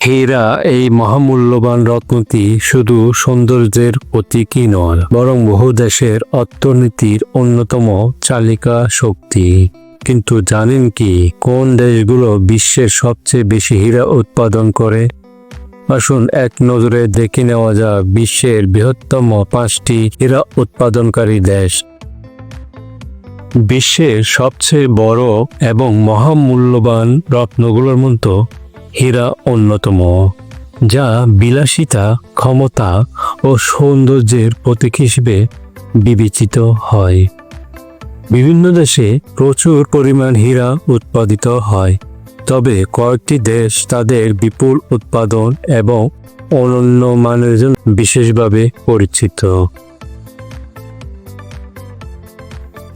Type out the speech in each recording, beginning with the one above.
হীরা এই মহামূল্যবান রত্নটি শুধু সৌন্দর্যের প্রতীকই নয়, বরং বহু দেশের অর্থনীতির অন্যতম চালিকা শক্তি। কিন্তু জানেন কি কোন দেশগুলো বিশ্বের সবচেয়ে বেশি হীরা উৎপাদন করে? আসুন এক নজরে দেখে নেওয়া যাক বিশ্বের বৃহত্তম পাঁচটি হীরা উৎপাদনকারী দেশ। বিশ্বের সবচেয়ে বড় এবং মহামূল্যবান রত্নগুলোর মতো হীরা অন্যতম, যা বিলাসিতা, ক্ষমতা ও সৌন্দর্যের প্রতীক হিসেবে বিবেচিত হয়। বিভিন্ন দেশে প্রচুর পরিমাণ হীরা উৎপাদিত হয়, তবে কয়েকটি দেশ তাদের বিপুল উৎপাদন এবং অনন্য মানের জন্য বিশেষভাবে পরিচিত।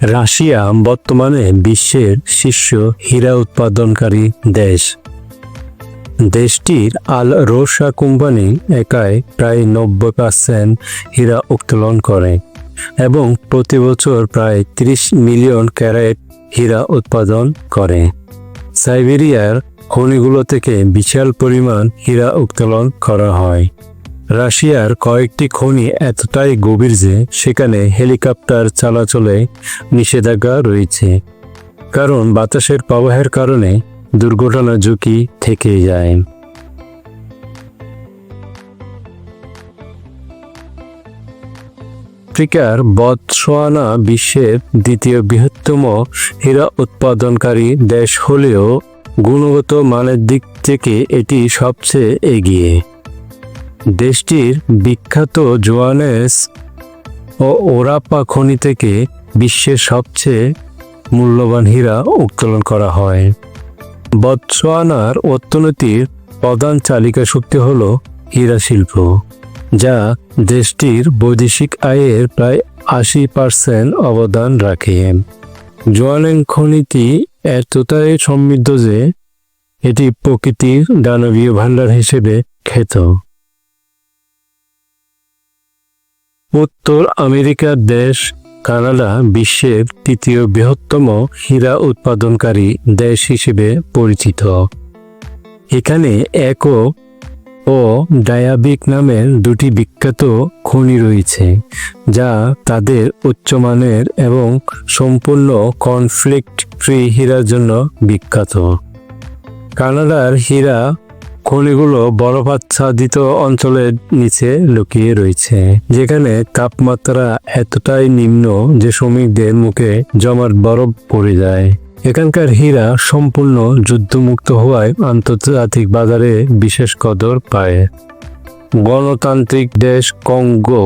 রাশিয়া বর্তমানে বিশ্বের শীর্ষ হীরা উৎপাদনকারী দেশ। দেশটির আল রোসা কোম্পানি একাই প্রায় নব্বই পার্সেন্ট হীরা উত্তোলন করে এবং প্রতি বছর প্রায় ৩০ মিলিয়ন ক্যারেট হীরা উৎপাদন করে। সাইবেরিয়ার খনিগুলো থেকে বিশাল পরিমাণ হীরা উত্তোলন করা হয়। রাশিয়ার কয়েকটি খনি এতটাই গভীর যে সেখানে হেলিকপ্টার চলাচলে নিষেধাজ্ঞা রয়েছে। কারণ বাতাসের প্রবাহের কারণে দুর্ঘটনা ঝুঁকি থেকে যায়। আফ্রিকার বতসোয়ানা বিশ্বের দ্বিতীয় বৃহত্তম হীরা উৎপাদনকারী দেশ হলেও গুণগত মানের দিক থেকে এটি সবচেয়ে এগিয়ে। দেশটির বিখ্যাত জোয়ানেস ও ওরাপা খনি থেকে বিশ্বের সবচেয়ে মূল্যবান হীরা উত্তোলন করা হয়। বতসোয়ানার অর্থনীতির প্রধান চালিকা শক্তি হল হীরা শিল্প যা দেশটির বৈদেশিক আয়ের প্রায় আশি পার্সেন্ট অবদান রাখে। জোয়ানেং খনিটি এতটাই সমৃদ্ধ যে, এটি প্রকৃতির দানবীয় ভাণ্ডার হিসেবে খ্যাত। উত্তর আমেরিকার দেশ কানাডা বিশ্বের তৃতীয় বৃহত্তম হীরা উৎপাদনকারী দেশ হিসেবে পরিচিত। এখানে একো ও ডায়াবিক নামের দুটি বিখ্যাত খনি রয়েছে, যা তাদের উচ্চমানের এবং সম্পূর্ণ কনফ্লিক্ট ফ্রি হীরার জন্য বিখ্যাত। কানাডার হীরা খনিগুলো বরফাচ্ছাদিত অঞ্চলের নিচে লুকিয়ে রয়েছে, যেখানে তাপমাত্রা এতটাই নিম্ন যে শ্রমিকদের মুখে জমাট বরফ পড়ে যায়। এখানকার হীরা সম্পূর্ণ যুদ্ধমুক্ত হওয়ায় আন্তর্জাতিক বাজারে বিশেষ কদর পায়। গণতান্ত্রিক দেশ কঙ্গো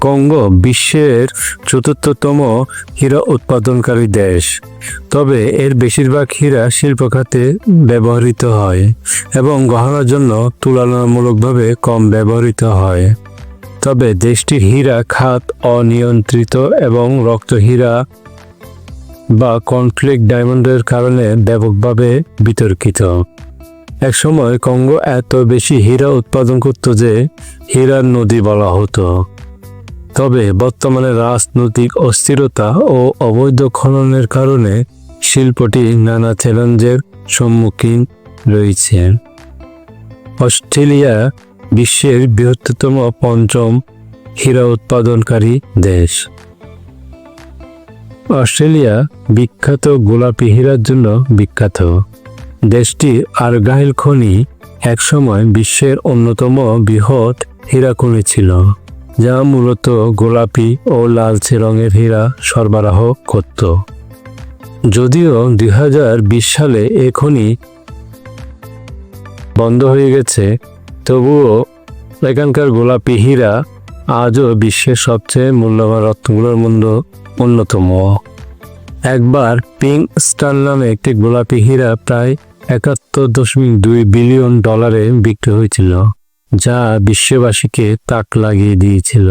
কঙ্গো বিশ্বের চতুর্থতম হীরা উৎপাদনকারী দেশ। তবে এর বেশিরভাগ হীরা শিল্প খাতে ব্যবহৃত হয় এবং গহনার জন্য তুলনামূলকভাবে কম ব্যবহৃত হয়। তবে দেশটির হীরা খাত অনিয়ন্ত্রিত এবং রক্ত হীরা বা কনফ্লিক্ট ডায়মন্ডের কারণে ব্যাপকভাবে বিতর্কিত। একসময় কঙ্গো এত বেশি হীরা উৎপাদন করত যে হীরার নদী বলা হতো। তবে বর্তমানে রাজনৈতিক অস্থিরতা ও অবৈধ খননের কারণে শিল্পটি নানা চ্যালেঞ্জের সম্মুখীন রয়েছে। অস্ট্রেলিয়া বিশ্বের বৃহত্তম পঞ্চম হীরা উৎপাদনকারী দেশ। অস্ট্রেলিয়া বিখ্যাত গোলাপি হীরার জন্য বিখ্যাত। দেশটি আরগাহিল খনি একসময় বিশ্বের অন্যতম বৃহৎ হীরা খনি ছিল। যা মূলত গোলাপি ও লালচে রঙের হীরা সরবরাহ করত। যদিও দু হাজার বিশ সালে এখনই বন্ধ হয়ে গেছে, তবুও এখানকার গোলাপি হীরা আজও বিশ্বের সবচেয়ে মূল্যবান রত্নগুলোর মধ্যে অন্যতম। একবার পিঙ্ক স্টার নামে একটি গোলাপি হীরা প্রায় একাত্তর দশমিক দুই বিলিয়ন ডলারে বিক্রি হয়েছিল। যা বিশ্ববাসীকে তাক লাগিয়ে দিয়েছিল।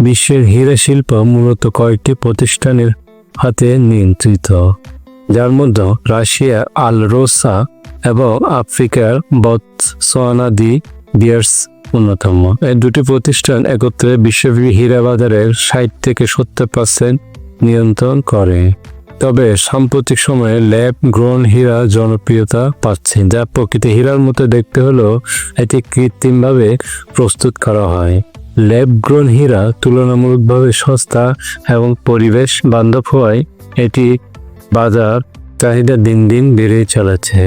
বিশ্বের হীরা শিল্প মূলত কয়েকটি প্রতিষ্ঠানের হাতে নিয়ন্ত্রিত। যার মধ্যে রাশিয়া আল রোসা এবং আফ্রিকার বতসোয়ানাদি বিয়ার্স অন্যতম। এই দুটি প্রতিষ্ঠান একত্রে বিশ্বব্যাপী হীরা বাজারের ষাট থেকে সত্তর পার্সেন্ট নিয়ন্ত্রণ করে। তবে সাম্প্রতিক সময়ে ল্যাব গ্রোন হীরা জনপ্রিয়তা পাচ্ছে, যা প্রকৃতি হীরার মতো দেখতে হলেও এটি কৃত্রিমভাবে প্রস্তুত করা হয়। ল্যাব গ্রোন হীরা তুলনামূলকভাবে সস্তা এবং পরিবেশ বান্ধব হওয়ায় এটি বাজার চাহিদা দিন দিন বেড়েই চলেছে।